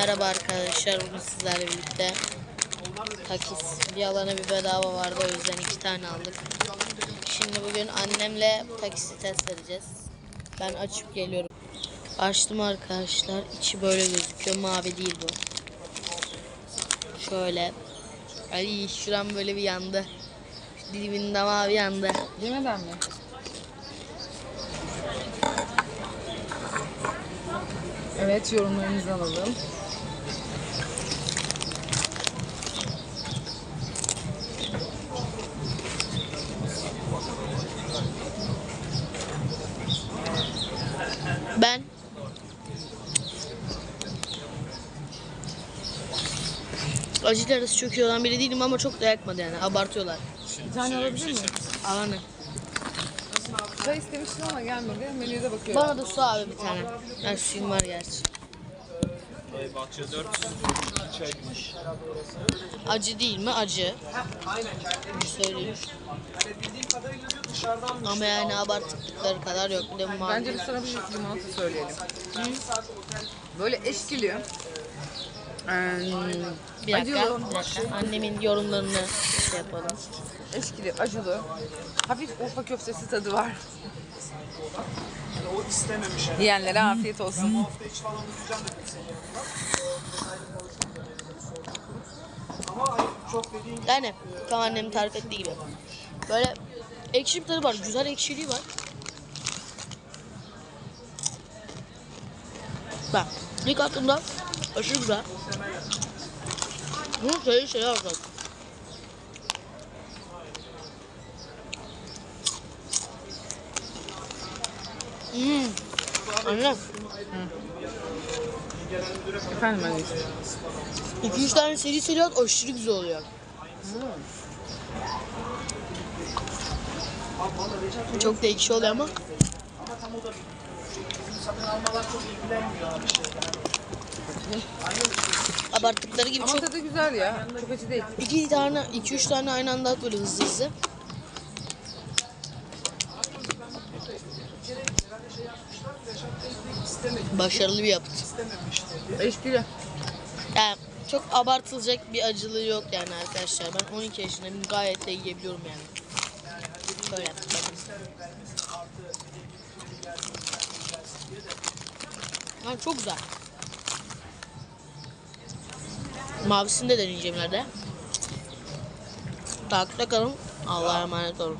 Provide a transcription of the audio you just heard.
Merhaba arkadaşlar bugün sizlerle birlikte takis bir alana bir bedava vardı o yüzden iki tane aldık. Şimdi bugün annemle takisi test edeceğiz. Ben açıp geliyorum. Açtım arkadaşlar. içi böyle gözüküyor. Mavi değil bu. Şöyle. Ay şuram böyle bir yandı. Diliminde mavi yandı. Yemeden mi? Evet yorumlarınızı alalım. Ben acı arası çok iyi olan biri değilim ama çok da yakmadı yani. Abartıyorlar. Bir tane alabilir miyim? Alanı. Çay istemiştim ama gelmedi. Menüye de bakıyorum. Bana da su abi bir tane. Ben suyum var gerçi. Bahçe 4 çay. Acı değil mi? Acı. Söyleyeyim. Ama yani abarttıkları kadar yok. Bir de mavi. Bence biz sana bir limonata söyleyelim. Böyle eşkili. Ee, Bir dakika, acılı, bir dakika. Annemin yorumlarını şey yapalım. eşkili, acılı. Hafif Urfa köftesi tadı var. O istememiş yani. Yiyenlere afiyet olsun. hafta içi falan uyuyacağım dedim senin yanında. Ama hani çok dediğin gibi Yani tam annemin tarif ettiği gibi. Böyle ekşi bir tadı var. Güzel ekşiliği var. Bak ilk attığımda aşırı güzel. Bunun şeyi şey olacak. Hmm. Anne. Efendim anneciğim. 2-3 tane seri seri at aşırı güzel oluyor. Çok da ekşi oluyor ama. satın almalar çok ilgilenmiyor abi şeyler. Abarttıkları gibi Ama çok tadı güzel ya. Çok acı değil. iki tane, iki üç tane aynı anda at böyle hızlı hızlı. Başarılı bir yapıt. Eşkili. Yani çok abartılacak bir acılığı yok yani arkadaşlar. Ben 12 yaşındayım gayet de yiyebiliyorum yani. Böyle bakın. Yani çok güzel. Mavisini de deneyeceğim ileride. Takipte kalın. Allah'a emanet olun.